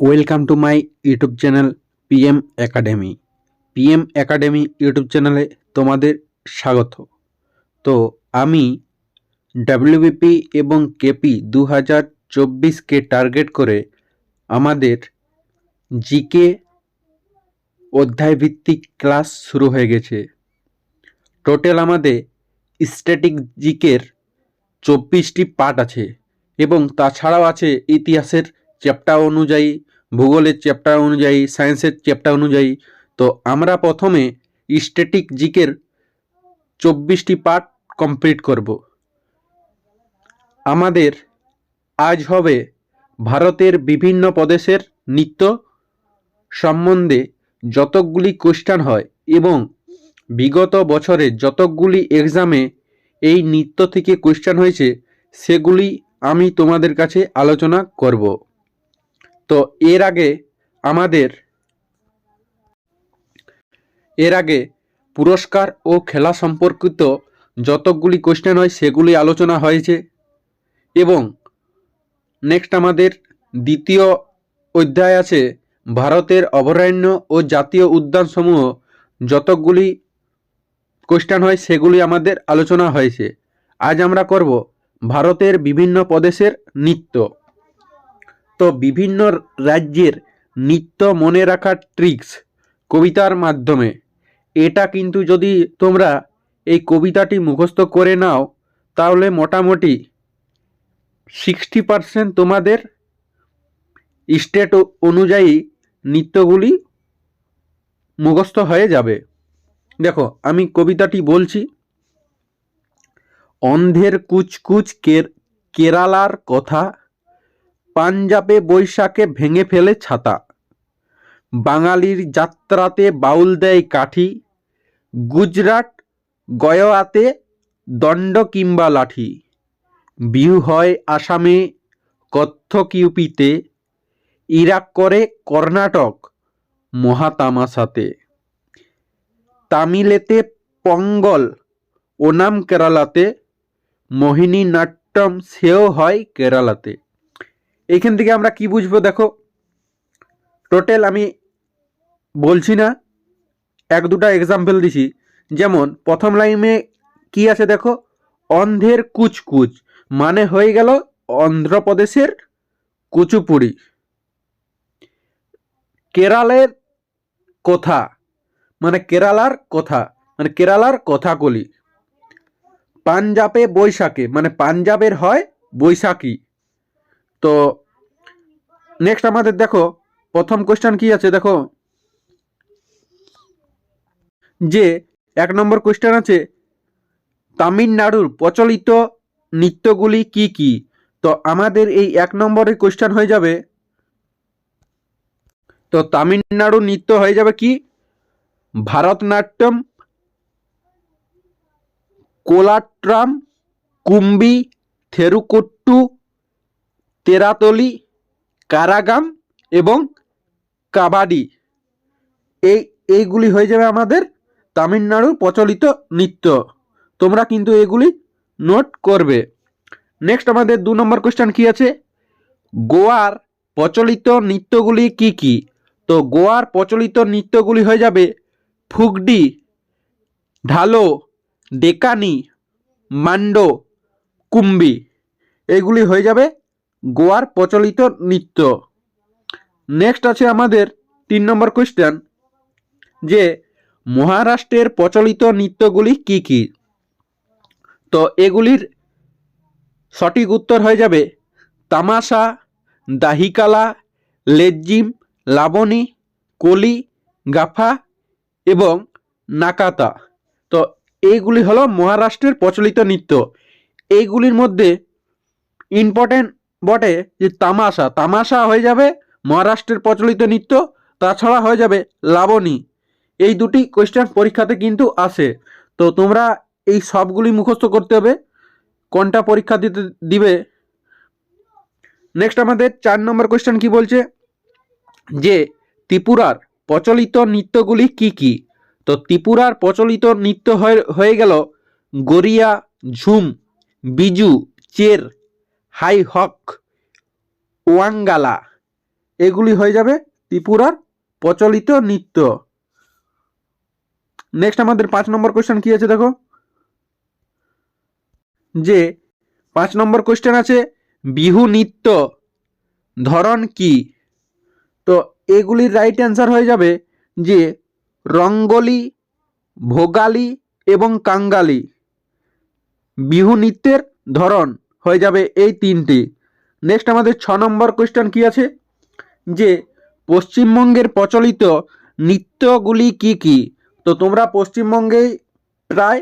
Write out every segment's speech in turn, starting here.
Welcome to my YouTube channel PM Academy PM Academy YouTube চ্যানেলে তোমাদের স্বাগত। তো আমি ডাব্লিউবিপি এবং কেপি দু হাজার চব্বিশকে টার্গেট করে আমাদের জিকে অধ্যায়ভিত্তিক ক্লাস শুরু হয়ে গেছে। টোটাল আমাদের স্ট্যাটিক জিকের চব্বিশটি পার্ট আছে এবং তাছাড়াও আছে ইতিহাসের চ্যাপ্টার অনুযায়ী, ভূগোলের চ্যাপ্টার অনুযায়ী সায়েন্সের চ্যাপ্টার অনুযায়ী, তো আমরা প্রথমে স্ট্যাটিক জিকের চব্বিশটি পার্ট কমপ্লিট করব। আমাদের আজ হবে ভারতের বিভিন্ন প্রদেশের নৃত্য সম্বন্ধে যতকগুলি কোশ্চান হয় এবং বিগত বছরে যতকগুলি এক্সামে এই নৃত্য থেকে কোয়েশ্চান হয়েছে, সেগুলি আমি তোমাদের কাছে আলোচনা করব। তো এর আগে আমাদের, এর আগে পুরস্কার ও খেলা সম্পর্কিত যতগুলি কোশ্চেন হয়, সেগুলি আলোচনা হয়েছে এবং নেক্সট আমাদের দ্বিতীয় অধ্যায় আছে, ভারতের অভয়ারণ্য ও জাতীয় উদ্যানসমূহ। যতগুলি কোশ্চেন হয়, সেগুলি আমাদের আলোচনা হয়েছে। আজ আমরা করব ভারতের বিভিন্ন প্রদেশের নৃত্য। তো বিভিন্ন রাজ্যের নৃত্য মনে রাখার ট্রিক্স কবিতার মাধ্যমে। এটা কিন্তু যদি তোমরা এই কবিতাটি মুখস্থ করে নাও, তাহলে মোটামুটি সিক্সটি পারসেন্ট তোমাদের স্টেট অনুযায়ী নৃত্যগুলি মুখস্থ হয়ে যাবে। দেখো, আমি কবিতাটি বলছি। অন্ধের কুচকুচ কের, কেরালার কথা পাঞ্জাবে বৈশাখে ভেঙে ফেলে ছাতা। বাঙালির যাত্রাতে বাউল দেয় কাঠি। গুজরাট, গয়াতে দণ্ড কিংবা লাঠি। বিহু হয় আসামে কত্থক ইউপিতে ইরাক করে কর্ণাটক, মহাতামাশাতে। তামিলেতে পঙ্গল, ওনাম কেরালাতে। মোহিনী নাট্যম সেও হয় কেরালাতে। এইখান থেকে আমরা কি বুঝব? দেখো টোটাল আমি বলছি না, এক দুটা এক্সাম্পল দিছি। যেমন, প্রথম লাইনে কি আছে দেখো? অন্ধের কুচকুচ মানে হয়ে গেল অন্ধ্রপ্রদেশের কুচুপুড়ি। কেরালের কথা? মানে কেরালার কথা? মানে কেরালার কথাকলি পাঞ্জাবে বৈশাখে মানে পাঞ্জাবের হয় বৈশাখী। তো নেক্সট আমাদের দেখো, প্রথম কোশ্চেন কি আছে দেখো? যে এক নম্বর কোশ্চেন আছে, তামিলনাড়ুর প্রচলিত নৃত্যগুলি কি কি? তো আমাদের এই এক নম্বরের কোশ্চেন হয়ে যাবে, তো তামিলনাড়ু নৃত্য হয়ে যাবে কি? ভারতনাট্যম, কোলাট্রাম, কুম্বি, থেরুকট্টু তেরাতলি, কারাগাম এবং কাবাডি। এই, এইগুলি হয়ে যাবে আমাদের তামিলনাড়ুর প্রচলিত নৃত্য। তোমরা কিন্তু এগুলি নোট করবে। নেক্সট আমাদের দু নম্বর কোশ্চেন কি আছে? গোয়ার প্রচলিত নৃত্যগুলি কি কি? তো গোয়ার প্রচলিত নৃত্যগুলি হয়ে যাবে ফুগডি, ঢালো, ডেকানি, মান্ডো, কুম্বি। এগুলি হয়ে যাবে গোয়ার প্রচলিত নৃত্য। নেক্সট আছে আমাদের তিন নম্বর কোয়েশ্চেন যে মহারাষ্ট্রের প্রচলিত নৃত্যগুলি কি কি? তো এগুলির সঠিক উত্তর হয়ে যাবে, তামাশা, দাহিকালা, লেজ্জিম, লাবণী, কলি, গাফা এবং নাকাতা। তো এইগুলি হলো মহারাষ্ট্রের প্রচলিত নৃত্য। এইগুলির মধ্যে ইম্পর্টেন্ট বটে যে তামাশা তামাশা হয়ে যাবে মহারাষ্ট্রের প্রচলিত নৃত্য, তাছাড়া হয়ে যাবে লাবণী। এই দুটি কোয়েশ্চেন পরীক্ষাতে কিন্তু আসে তো তোমরা এই সবগুলি মুখস্থ করতে হবে। কোনটা পরীক্ষা দিতে, দিবে? নেক্সট আমাদের চার নম্বর কোয়েশ্চেন কি বলছে? যে ত্রিপুরার প্রচলিত নৃত্যগুলি কি কি? তো ত্রিপুরার প্রচলিত নৃত্য হয়ে গেল গরিয়া ঝুম, বিজু, চের হাই হক ওয়াঙ্গালা, এগুলি হয়ে যাবে ত্রিপুরার প্রচলিত নৃত্য। নেক্সট আমাদের পাঁচ নম্বর কোয়েশ্চেন কি আছে দেখো? যে পাঁচ নম্বর কোয়েশ্চেন আছে, বিহু নৃত্য, ধরন কি? তো এগুলির রাইট অ্যান্সার হয়ে যাবে যে রঙ্গলি, ভোগালি এবং কাঙ্গালি। বিহু নৃত্যের ধরন। হয়ে যাবে এই তিনটি। নেক্সট আমাদের ছ নম্বর কোয়েশ্চেন কি আছে? যে পশ্চিমবঙ্গের প্রচলিত নৃত্যগুলি কি কি? তো তোমরা পশ্চিমবঙ্গেই প্রায়।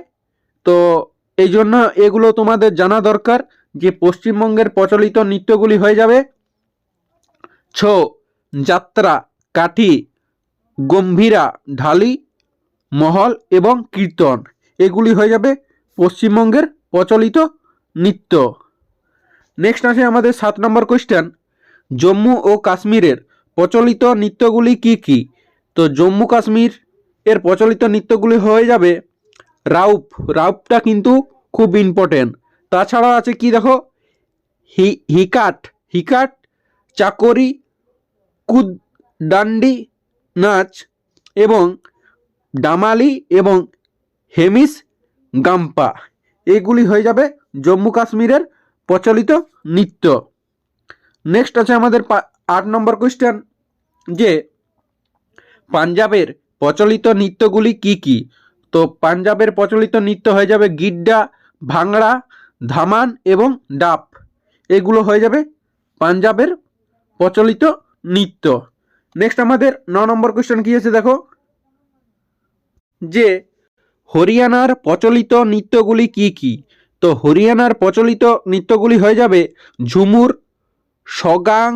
তো এই জন্য এগুলো তোমাদের জানা দরকার যে পশ্চিমবঙ্গের প্রচলিত নৃত্যগুলি হয়ে যাবে। ছৌ, যাত্রা, কাঠি, গম্ভীরা, ঢালি, মহল এবং কীর্তন। এগুলি হয়ে যাবে পশ্চিমবঙ্গের প্রচলিত নৃত্য। নেক্সট আছে আমাদের সাত নম্বর কোয়েশ্চেন জম্মু ও কাশ্মীরের প্রচলিত নৃত্যগুলি কি কি? তো জম্মু কাশ্মীর এর প্রচলিত নৃত্যগুলি হয়ে যাবে রাউপ রাউপটা কিন্তু খুব ইম্পর্টেন্ট তাছাড়া আছে কি দেখো? হি, হিকাট। হিকাট, চাকরি কুদ ডান্ডি, নাচ এবং ডামালি এবং হেমিস, গাম্পা। এগুলি হয়ে যাবে জম্মু কাশ্মীরের প্রচলিত নৃত্য। নেক্সট আছে আমাদের আট নম্বর কোয়েশ্চেন যে পাঞ্জাবের প্রচলিত নৃত্যগুলি কি কি? তো পাঞ্জাবের প্রচলিত নৃত্য হয়ে যাবে গিড্ডা ভাংড়া ধামান এবং ডাপ এগুলো হয়ে যাবে পাঞ্জাবের প্রচলিত নৃত্য। নেক্সট আমাদের ন নম্বর কোয়েশ্চেন কি আছে দেখো? যে হরিয়ানার প্রচলিত নৃত্যগুলি কি কি? তো হরিয়ানার প্রচলিত নৃত্যগুলি হয়ে যাবে ঝুমুর, সগাং,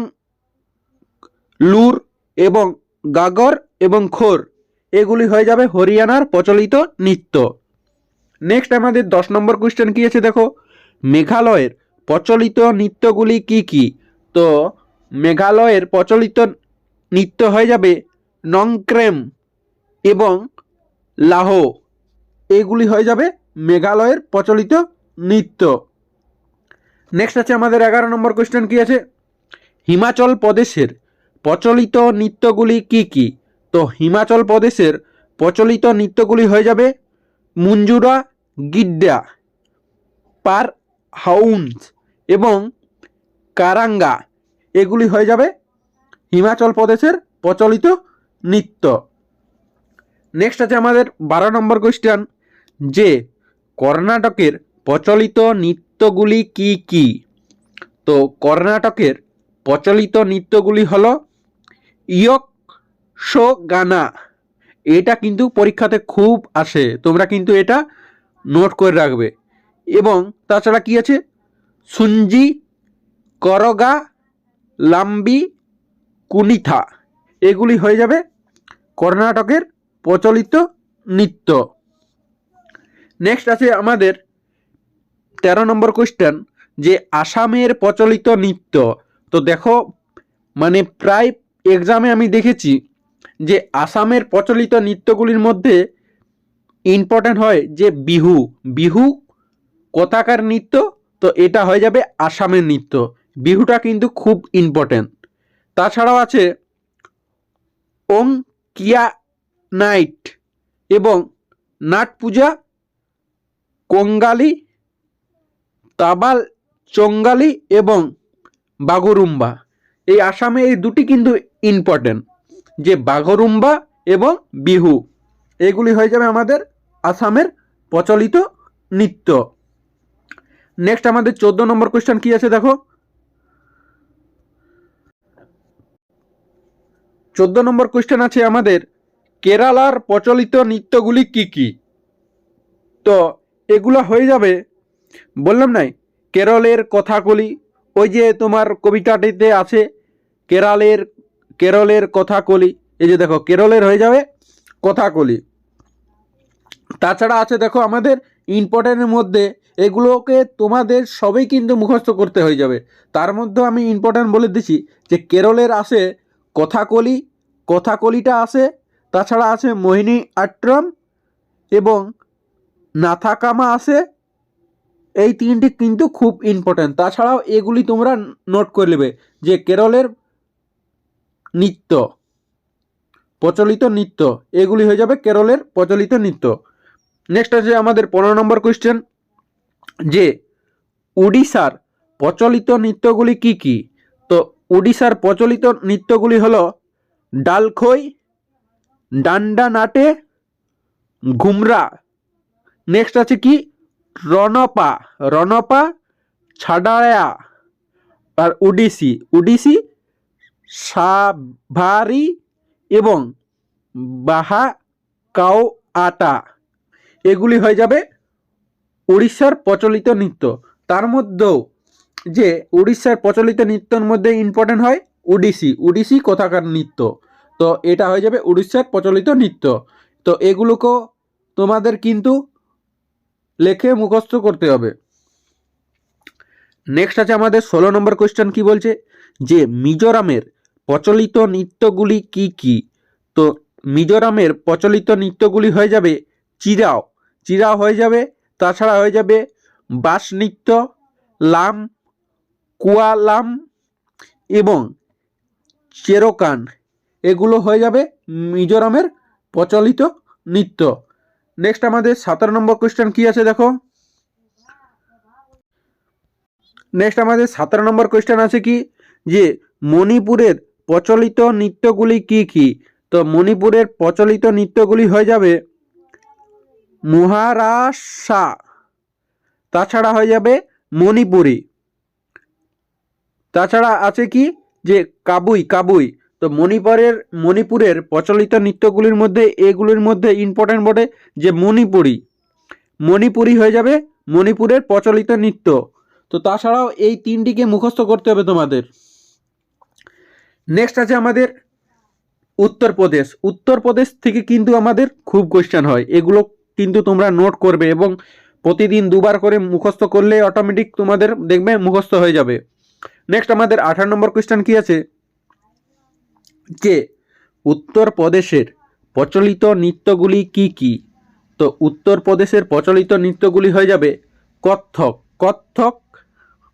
লুর এবং গাগর এবং খোর। এগুলি হয়ে যাবে হরিয়ানার প্রচলিত নৃত্য। নেক্সট আমাদের দশ নম্বর কোয়েশ্চেন কী আছে দেখো? মেঘালয়ের প্রচলিত নৃত্যগুলি কি কি? তো মেঘালয়ের প্রচলিত নৃত্য হয়ে যাবে নংক্রেম এবং লাহো। এগুলি হয়ে যাবে মেঘালয়ের প্রচলিত নৃত্য। নেক্সট আছে আমাদের এগারো নম্বর কোয়েশ্চেন কি আছে? হিমাচল প্রদেশের প্রচলিত নৃত্যগুলি কি কি? তো হিমাচল প্রদেশের প্রচলিত নৃত্যগুলি হয়ে যাবে মুঞ্জুরা, গিড্ডা, পার হাউন্স এবং কারাঙ্গা। এগুলি হয়ে যাবে হিমাচল প্রদেশের প্রচলিত নৃত্য। নেক্সট আছে আমাদের বারো নম্বর কোয়েশ্চেন যে কর্ণাটকের প্রচলিত নৃত্যগুলি কি কি? তো কর্ণাটকের প্রচলিত নৃত্যগুলি হলো ইয়ক শো গানা। এটা কিন্তু পরীক্ষাতে খুব আসে। তোমরা কিন্তু এটা নোট করে রাখবে। এবং তাছাড়া কি আছে? সুঞ্জি, করগা, লাম্বি, কুনিথা। এগুলি হয়ে যাবে কর্ণাটকের প্রচলিত নৃত্য। নেক্সট আছে আমাদের তেরো নম্বর কোয়েশ্চেন যে আসামের প্রচলিত নৃত্য। তো দেখো মানে প্রায় এক্সামে আমি দেখেছি যে আসামের প্রচলিত নৃত্যগুলির মধ্যে ইম্পর্ট্যান্ট হয় যে বিহু। বিহু কোথাকার নৃত্য? তো এটা হয়ে যাবে আসামের নৃত্য। বিহুটা কিন্তু খুব ইম্পর্ট্যান্ট তাছাড়াও আছে ওং কিয়া নাইট এবং নাট পূজা, কঙ্গালি তাবাল, চঙ্গালি এবং বাগরুম্বা। এই আসামে এই দুটি কিন্তু ইম্পর্টেন্ট যে বাগরুম্বা এবং বিহু। এগুলি হয়ে যাবে আমাদের আসামের প্রচলিত নৃত্য। নেক্সট আমাদের চোদ্দ নম্বর কোয়েশ্চেন কি আছে দেখো? চোদ্দ নম্বর কোয়েশ্চেন আছে আমাদের, কেরালার প্রচলিত নৃত্যগুলি কি কি? তো এগুলো হয়ে যাবে বললাম নাই, কেরলের কথাগুলি, ওই যে তোমার কবিতাটিতে আছে, কেরালের, কেরলের কথাকলি এই যে দেখো, কেরলের হয়ে যাবে কথাকলি তাছাড়া আছে দেখো আমাদের ইম্পর্টেন্টের মধ্যে, এগুলোকে তোমাদের সবই কিন্তু মুখস্থ করতে হয়ে যাবে। তার মধ্যে আমি ইম্পর্ট্যান্ট বলে দিচ্ছি যে কেরলের আসে কথাকলি কথাকলিটা আসে তাছাড়া আছে মোহিনী আট্টম এবং নাথাকামা আসে এই তিনটি কিন্তু খুব ইম্পর্ট্যান্ট তাছাড়াও এগুলি তোমরা নোট করে নেবে যে কেরলের নৃত্য, প্রচলিত নৃত্য, এগুলি হয়ে যাবে কেরলের প্রচলিত নৃত্য। নেক্সট আছে আমাদের পনেরো নম্বর কোয়েশ্চেন যে উড়িষ্যার প্রচলিত নৃত্যগুলি কি কি? তো উড়িষ্যার প্রচলিত নৃত্যগুলি হলো ডালখই ডান্ডা নাটে ঘুমরা। নেক্সট আছে কি? রনপা রনপা ছাড়ায়া, আর উডিসি উডিসি, সাভারি এবং বাহা কাও আটা এগুলি হয়ে যাবে উড়িষ্যার প্রচলিত নৃত্য। তার মধ্যেও যে উড়িষ্যার প্রচলিত নৃত্যের মধ্যে ইম্পর্টেন্ট হয় উডিসি। উডিসি কোথাকার নৃত্য? তো এটা হয়ে যাবে উড়িষ্যার প্রচলিত নৃত্য। তো এগুলোকেও তোমাদের কিন্তু লেখে মুখস্থ করতে হবে। নেক্সট আছে আমাদের ষোলো নম্বর কোয়েশ্চেন কি বলছে? যে মিজোরামের প্রচলিত নৃত্যগুলি কি কি? তো মিজোরামের প্রচলিত নৃত্যগুলি হয়ে যাবে চিরাও। চিরাও হয়ে যাবে, তাছাড়া হয়ে যাবে বাস নৃত্য লাম, কুয়ালাম এবং চেরোকান। এগুলো হয়ে যাবে মিজোরামের প্রচলিত নৃত্য। নেক্সট আমাদের সতেরো নম্বর কোয়েশ্চেন কি আছে দেখো? নেক্সট আমাদের সতেরো নম্বর কোয়েশ্চেন আছে কি? যে মণিপুরের প্রচলিত নৃত্যগুলি কি কি? তো মণিপুরের প্রচলিত নৃত্যগুলি হয়ে যাবে মহারাসা তাছাড়া হয়ে যাবে মণিপুরি। তাছাড়া আছে কি? যে কাবুই কাবুই। তো মণিপুরের মণিপুরের প্রচলিত নৃত্যগুলির মধ্যে এগুলির মধ্যে ইম্পর্টেন্ট বটে যে মণিপুরি। মণিপুরি হয়ে যাবে মণিপুরের প্রচলিত নৃত্য। তো তাছাড়াও এই তিনটিকে মুখস্থ করতে হবে তোমাদের। নেক্সট আছে আমাদের উত্তরপ্রদেশ। উত্তরপ্রদেশ থেকে কিন্তু আমাদের খুব কোয়েশ্চেন হয়। এগুলো কিন্তু তোমরা নোট করবে এবং প্রতিদিন দুবার করে মুখস্থ করলে অটোমেটিক তোমাদের দেখবে মুখস্থ হয়ে যাবে। নেক্সট আমাদের আঠারো নম্বর কোয়েশ্চেন কি আছে? যে উত্তরপ্রদেশের প্রচলিত নৃত্যগুলি কি কি? তো উত্তরপ্রদেশের প্রচলিত নৃত্যগুলি হয়ে যাবে কত্থক। কত্থক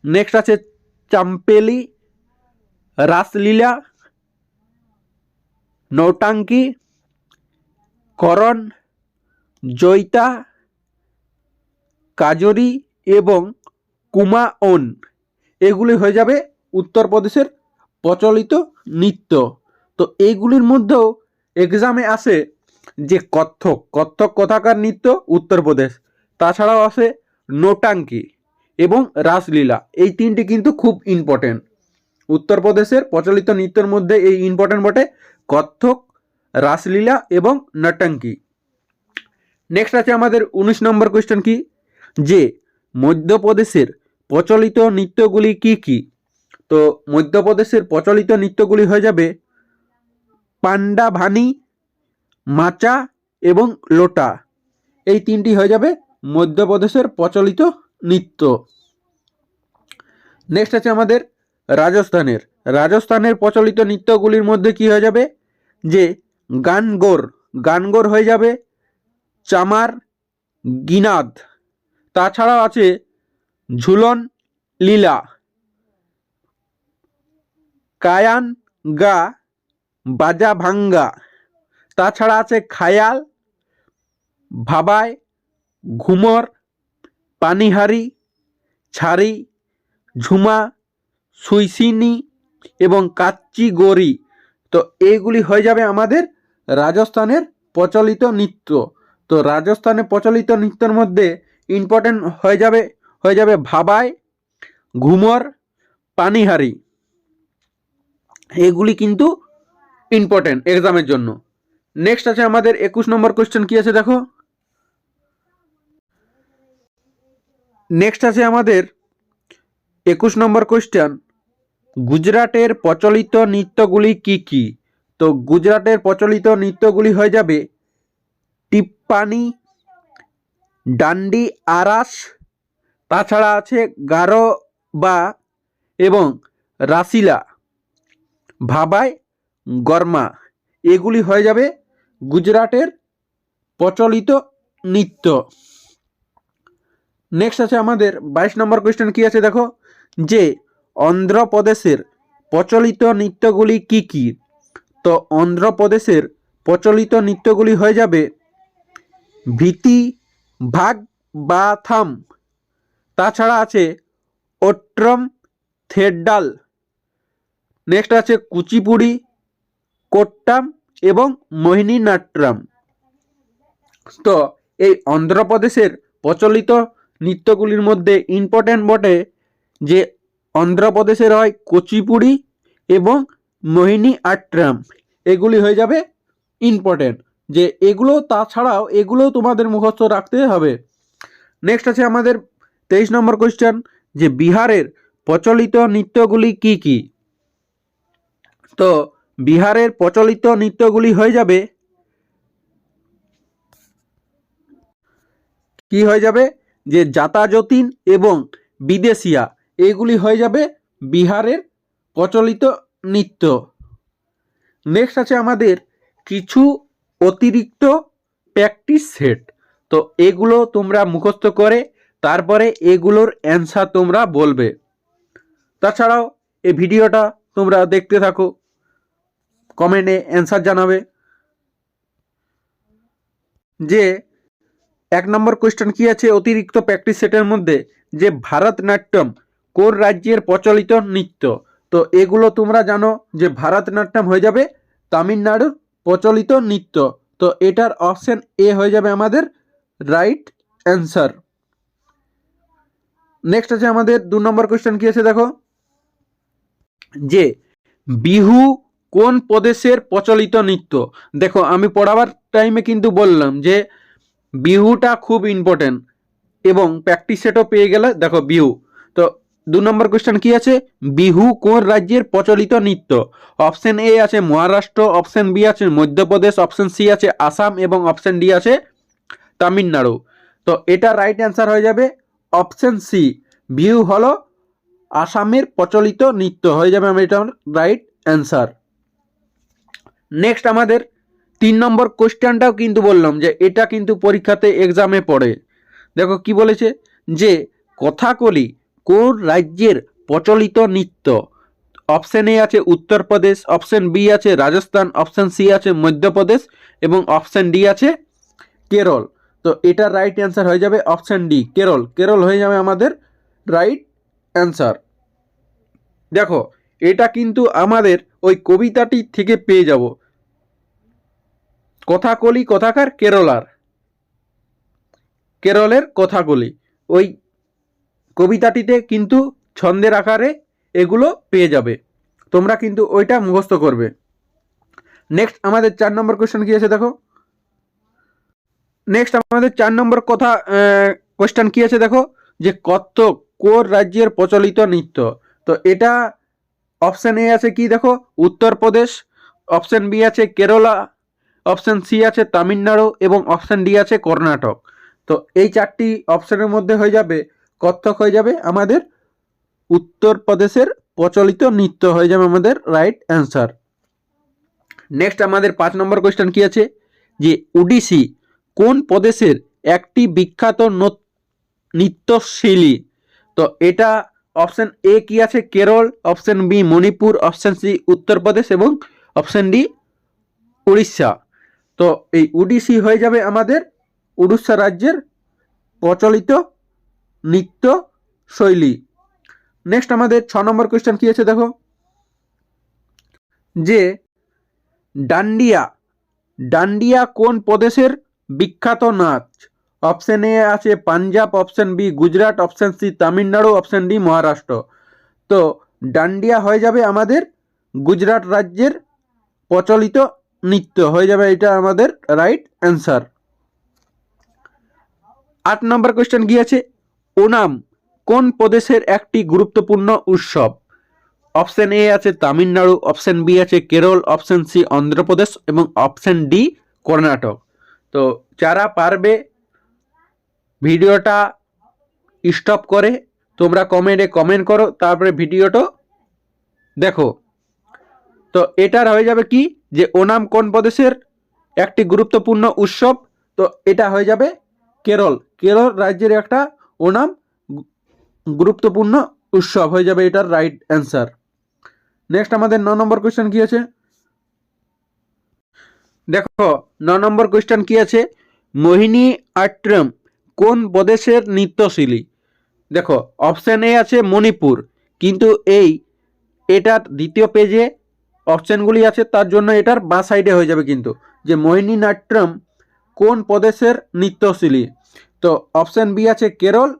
নেক্সট আছে চাম্পেলি, রাসলীলা, নৌটাঙ্কি, করণ জৈতা কাজরি এবং কুমাওন। এগুলি হয়ে যাবে উত্তরপ্রদেশের প্রচলিত নৃত্য। তো এইগুলির মধ্যেও এক্সামে আসে যে কত্থক। কত্থক কথাকার নৃত্য? উত্তরপ্রদেশ। তাছাড়াও আসে নোটাঙ্কি এবং রাসলীলা। এই তিনটি কিন্তু খুব ইম্পর্টেন্ট উত্তরপ্রদেশের প্রচলিত নৃত্যের মধ্যে এই ইম্পর্টেন্ট বটে কত্থক, রাসলীলা এবং নটাঙ্কি। নেক্সট আছে আমাদের উনিশ নম্বর কোয়েশ্চেন কি? যে মধ্যপ্রদেশের প্রচলিত নৃত্যগুলি কি কি? তো মধ্যপ্রদেশের প্রচলিত নৃত্যগুলি হয়ে যাবে পান্ডা, ভানি, মাচা এবং লোটা। এই তিনটি হয়ে যাবে মধ্যপ্রদেশের প্রচলিত নৃত্য। নেক্সট আছে আমাদের রাজস্থানের। রাজস্থানের প্রচলিত নৃত্যগুলির মধ্যে কি হয়ে যাবে? যে গানগোর। গানগোর হয়ে যাবে চামার, গিনাদ। তাছাড়াও আছে ঝুলন, লীলা। কায়ান, গা বাজা ভাঙ্গা তাছাড়া আছে খায়াল ভাবায় ঘুমর, পানিহারি ছাড়ি ঝুমা, সুইসিনি এবং কাচ্চি গড়ি তো এইগুলি হয়ে যাবে আমাদের রাজস্থানের প্রচলিত নৃত্য। তো রাজস্থানে প্রচলিত নৃত্যের মধ্যে ইম্পর্টেন্ট হয়ে যাবে হয়ে যাবে ভাবায় ঘুমর, পানিহারি। এগুলি কিন্তু ইম্পর্টেন্ট এক্সামের জন্য। নেক্সট আছে আমাদের একুশ নম্বর কোয়েশ্চেন কি আছে দেখো? নেক্সট আছে আমাদের একুশ নম্বর কোয়েশ্চেন গুজরাটের প্রচলিত নৃত্যগুলি কি কি? তো গুজরাটের প্রচলিত নৃত্যগুলি হয়ে যাবে টিপ্পানি, ডান্ডি, আরাস, তাছাড়া আছে গারো বা এবং রাসিলা। ভাবাই গরমা। এগুলি হয়ে যাবে গুজরাটের প্রচলিত নৃত্য। নেক্সট আছে আমাদের বাইশ নম্বর কোয়েশ্চেন কি আছে দেখো? যে অন্ধ্রপ্রদেশের প্রচলিত নৃত্যগুলি কি কি? তো অন্ধ্রপ্রদেশের প্রচলিত নৃত্যগুলি হয়ে যাবে ভীতি, ভাগ বা থাম। তাছাড়া আছে ওট্রম থেড্ডাল। নেক্সট আছে কুচিপুড়ি কোট্টাম এবং মোহিনীনাট্যম। তো এই অন্ধ্রপ্রদেশের প্রচলিত নৃত্যগুলির মধ্যে ইম্পর্ট্যান্ট বটে যে অন্ধ্রপ্রদেশের হয় কুচিপুড়ি এবং মোহিনী আট্রাম এগুলি হয়ে যাবে ইম্পর্ট্যান্ট যে এগুলো তাছাড়াও এগুলোও তোমাদের মুখস্থ রাখতে হবে। নেক্সট আছে আমাদের তেইশ নম্বর কোয়েশ্চেন যে বিহারের প্রচলিত নৃত্যগুলি কি কি? তো বিহারের প্রচলিত নৃত্যগুলি হয়ে যাবে। কি হয়ে যাবে? যে যাতাযতীন এবং বিদেশিয়া, এগুলি হয়ে যাবে বিহারের প্রচলিত নৃত্য। নেক্সট আছে আমাদের কিছু অতিরিক্ত প্র্যাকটিস সেট তো এগুলো তোমরা মুখস্থ করে, তারপরে এগুলোর অ্যান্সার তোমরা বলবে। তাছাড়াও এই ভিডিওটা তোমরা দেখতে থাকো। কমেন্টে অ্যান্সার জানাবে। যে, এক নম্বর কোয়েশ্চেন কি আছে? অতিরিক্ত প্র্যাকটিস সেটের মধ্যে যে, ভারতনাট্যম কোন রাজ্যের প্রচলিত নৃত্য? তো এগুলো তোমরা জানো যে, ভারতনাট্যম হয়ে যাবে তামিলনাড়ুর প্রচলিত নৃত্য। তো এটার অপশান এ হয়ে যাবে আমাদের রাইট অ্যান্সার নেক্সট আছে আমাদের দু নম্বর কোয়েশ্চেন কি আছে দেখো? যে, বিহু কোন প্রদেশের প্রচলিত নৃত্য? দেখো, আমি পড়াবার টাইমে কিন্তু বললাম যে, বিহুটা খুব ইম্পর্টেন্ট এবং প্র্যাকটিস সেটও পেয়ে গেলে, দেখো, বিহু। তো দু নম্বর কোয়েশ্চেন কি আছে? বিহু কোন রাজ্যের প্রচলিত নৃত্য? অপশন এ আছে মহারাষ্ট্র অপশন বি আছে মধ্যপ্রদেশ অপশন সি আছে আসাম এবং অপশন ডি আছে তামিলনাড়ু। তো এটা রাইট অ্যান্সার হয়ে যাবে অপশন সি বিহু হলো আসামের প্রচলিত নৃত্য। হয়ে যাবে আমার এটা রাইট অ্যান্সার নেক্সট আমাদের তিন নম্বর কোয়েশ্চেনটাও কিন্তু বললাম যে এটা কিন্তু পরীক্ষাতে এক্সামে পড়ে। দেখো কি বলেছে? যে কথাকলি কোন রাজ্যের প্রচলিত নৃত্য? অপশন এ আছে উত্তরপ্রদেশ অপশান বি আছে রাজস্থান অপশান সি আছে মধ্যপ্রদেশ এবং অপশান ডি আছে কেরল। তো এটার রাইট অ্যান্সার হয়ে যাবে অপশান ডি কেরল। কেরল হয়ে যাবে আমাদের রাইট অ্যান্সার দেখো, এটা কিন্তু আমাদের ওই কবিতাটি থেকে পেয়ে যাব। কথাকলি কথাকার কেরলার। কেরলের কথাকলি। ওই কবিতাটিতে কিন্তু ছন্দের আকারে এগুলো পেয়ে যাবে। তোমরা কিন্তু ওইটা মুখস্থ করবে। নেক্সট আমাদের চার নম্বর কোয়েশ্চেন কি আছে দেখো? নেক্সট আমাদের চার নম্বর কথা কোয়েশ্চেন কি আছে দেখো? যে কত্থক কোন রাজ্যের প্রচলিত নৃত্য। তো এটা অপশান এ আছে কি দেখো? উত্তরপ্রদেশ। অপশান বি আছে কেরলা। অপশান সি আছে তামিলনাড়ু এবং অপশান ডি আছে কর্ণাটক। তো এই চারটি অপশানের মধ্যে হয়ে যাবে, কত্থক হয়ে যাবে আমাদের, উত্তরপ্রদেশের প্রচলিত নৃত্য হয়ে যাবে আমাদের রাইট অ্যান্সার নেক্সট আমাদের পাঁচ নম্বর কোয়েশ্চেন কি আছে? যে ওডিসি কোন প্রদেশের একটি বিখ্যাত নৃত্যশৈলী? তো এটা অপশান এ কি আছে? Kerala, option B Manipur, option C Uttar Pradesh এবং অপশন ডি উড়িষ্যা। তো এই ওডিসি হয়ে যাবে আমাদের উড়িষ্যা রাজ্যের প্রচলিত নৃত্য শৈলী। নেক্সট আমাদের ছ নম্বর কোয়েশ্চেন কি আছে দেখো? যে ডান্ডিয়া ডান্ডিয়া কোন প্রদেশের বিখ্যাত নাচ? অপশন এ আছে Punjab option B Gujarat option C Tamil Nadu option D Maharashtra. তো ডান্ডিয়া হয়ে যাবে আমাদের গুজরাট রাজ্যের প্রচলিত নৃত্য হয়ে যাবে এটা আমাদের রাইট অ্যান্সার আট নম্বর কোয়েশ্চেন আছে? ওনাম, কোন প্রদেশের একটি গুরুত্বপূর্ণ উৎসব? অপশন এ আছে তামিলনাড়ু অপশন বি আছে কেরল অপশন সি অন্ধ্রপ্রদেশ এবং অপশন ডি কর্ণাটক। তো যারা পারবে ভিডিওটা স্টপ করে, তোমরা কমেন্টে কমেন্ট করো, তারপরে ভিডিওটা দেখো। তো এটার হয়ে যাবে কি? যে ওনাম কোন প্রদেশের? একটি গুরুত্বপূর্ণ উৎসব। তো এটা হয়ে যাবে কেরল। কেরল রাজ্যের একটা ওনাম গুরুত্বপূর্ণ উৎসব হয়ে যাবে এটার রাইট অ্যান্সার নেক্সট আমাদের ন নম্বর কোয়েশ্চেন কি আছে? দেখো, ন নম্বর কোয়েশ্চেন কি আছে? মোহিনী আট্রম কোন প্রদেশের নৃত্যশিলী দেখো অপশান এ আছে মণিপুর। কিন্তু এই, এটার দ্বিতীয় পেজে অপশানগুলি আছে, তার জন্য এটার বাঁ সাইডে হয়ে যাবে কিন্তু। যে মোহিনী নাট্যম কোন প্রদেশের নৃত্যশিলী তো অপশান বি আছে কেরল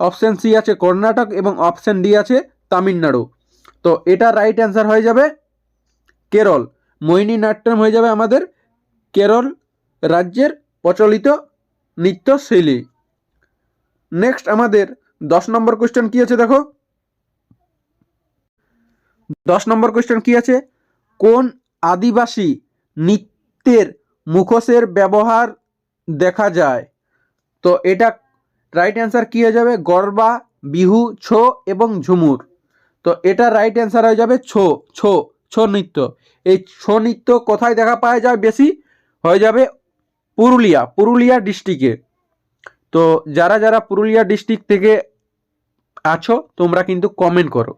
অপশান সি আছে কর্ণাটক এবং অপশান ডি আছে তামিলনাড়ু। তো এটা রাইট অ্যান্সার হয়ে যাবে কেরল। মোহিনী নাট্যম হয়ে যাবে আমাদের কেরল রাজ্যের প্রচলিত নৃত্যশৈলী নেক্সট আমাদের দশ নম্বর কোয়েশ্চেন কি আছে দেখো? দশ নম্বর কোয়েশ্চেন কি আছে? কোন আদিবাসী নৃত্যের মুখোশের ব্যবহার দেখা যায়? তো এটা রাইট অ্যান্সার কী হয়ে যাবে? গরবা, বিহু, ছো এবং ঝুমুর। তো এটা রাইট অ্যান্সার হয়ে যাবে ছো ছো ছো নৃত্য। এই ছো নৃত্য কোথায় দেখা পাওয়া যায় বেশি? হয়ে যাবে পুরুলিয়া পুরুলিয়া ডিস্ট্রিক্টে তো যারা যারা পুরুলিয়া ডিস্ট্রিক্ট থেকে আছো, তোমরা কিন্তু কমেন্ট করো।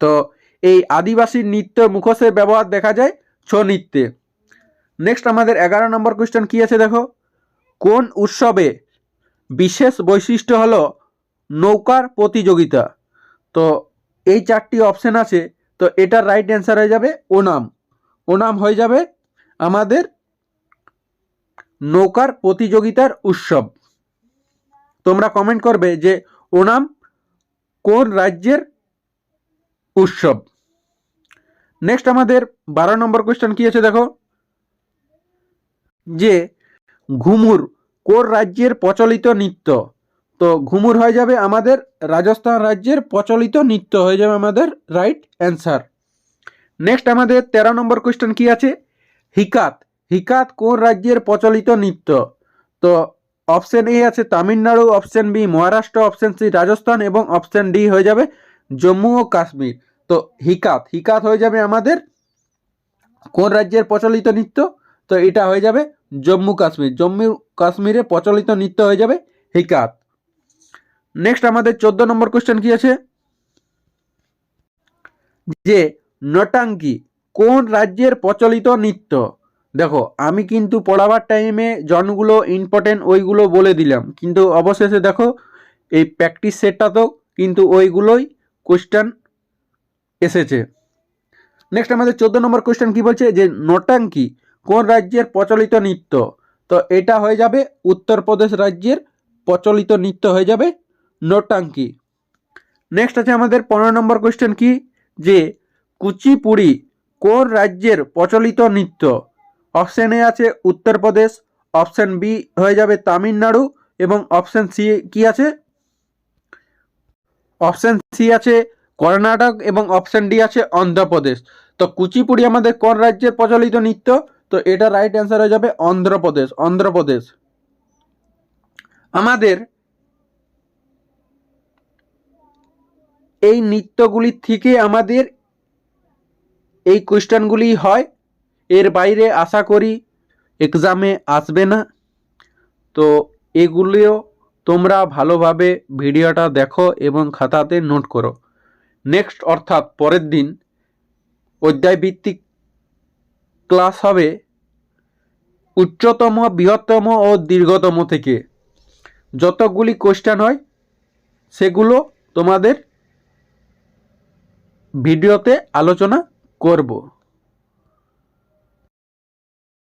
তো এই আদিবাসী নৃত্য মুখোশের ব্যবহার দেখা যায় ছৌ নৃত্যে নেক্সট আমাদের এগারো নম্বর কোয়েশ্চেন কী আছে দেখো? কোন উৎসবে বিশেষ বৈশিষ্ট্য হলো নৌকার প্রতিযোগিতা? তো এই চারটি অপশান আছে, তো এটার রাইট অ্যান্সার হয়ে যাবে ওনাম। ওনাম হয়ে যাবে আমাদের নৌকার প্রতিযোগিতার উৎসব। তোমরা কমেন্ট করবে যে ওনাম কোন রাজ্যের উৎসব? নেক্সট আমাদের বারো নম্বর কোয়েশ্চেন কী আছে দেখো? যে ঘুমুর কোন রাজ্যের প্রচলিত নৃত্য? তো ঘুমুর হয়ে যাবে আমাদের রাজস্থান রাজ্যের প্রচলিত নৃত্য হয়ে যাবে আমাদের রাইট অ্যান্সার নেক্সট আমাদের তেরো নম্বর কোয়েশ্চেন কি আছে? হিকাত। হিকাত কোন রাজ্যের প্রচলিত নৃত্য? তো অপশন এ আছে Tamil Nadu option B Maharashtra option C Rajasthan এবং অপশন ডি হয়ে যাবে জম্মু ও কাশ্মীর। তো হিকাত হিকাত হয়ে যাবে আমাদের কোন রাজ্যের প্রচলিত নৃত্য? তো এটা হয়ে যাবে জম্মু কাশ্মীর। জম্মু কাশ্মীরে প্রচলিত নৃত্য হয়ে যাবে হিকাত। নেক্সট আমাদের চোদ্দ নম্বর কোশ্চেন কি আছে? যে নটাঙ্কি কোন রাজ্যের প্রচলিত নৃত্য? দেখো, আমি কিন্তু পড়াবার টাইমে জনগুলো ইম্পর্টেন্ট ওইগুলো বলে দিলাম। কিন্তু অবশেষে দেখো, এই প্র্যাকটিস সেটটা তো কিন্তু ওইগুলোই কোশ্চেন এসেছে। নেক্সট আমাদের চোদ্দ নম্বর কোশ্চেন কী বলছে? যে নটাঙ্কি কোন রাজ্যের প্রচলিত নৃত্য? তো এটা হয়ে যাবে উত্তরপ্রদেশ রাজ্যের প্রচলিত নৃত্য হয়ে যাবে নোটাঙ্কি। নেক্সট আছে আমাদের পনেরো নম্বর কোয়েশ্চেন কি? যে কুচিপুড়ি কোন রাজ্যের প্রচলিত নৃত্য? অপশান এ আছে উত্তরপ্রদেশ অপশান বি হয়ে যাবে তামিলনাড়ু এবং অপশান সি কি আছে? অপশান সি আছে কর্ণাটক এবং অপশান ডি আছে অন্ধ্রপ্রদেশ। তো কুচিপুড়ি আমাদের কোন রাজ্যের প্রচলিত নৃত্য? তো এটা রাইট অ্যান্সার হয়ে যাবে অন্ধ্রপ্রদেশ অন্ধ্রপ্রদেশ। আমাদের এই নৃত্যগুলির থেকে আমাদের এই কোয়েশ্চেনগুলি হয়, এর বাইরে আশা করি এক্সামে আসবে না। তো এগুলিও তোমরা ভালোভাবে ভিডিওটা দেখো এবং খাতাতে নোট করো। নেক্সট অর্থাৎ পরের দিন অধ্যায়ভিত্তিক ক্লাস হবে উচ্চতম, বৃহত্তম ও দীর্ঘতম থেকে। যতগুলি কোয়েশ্চেন হয়, সেগুলো তোমাদের ভিডিওতে আলোচনা করব।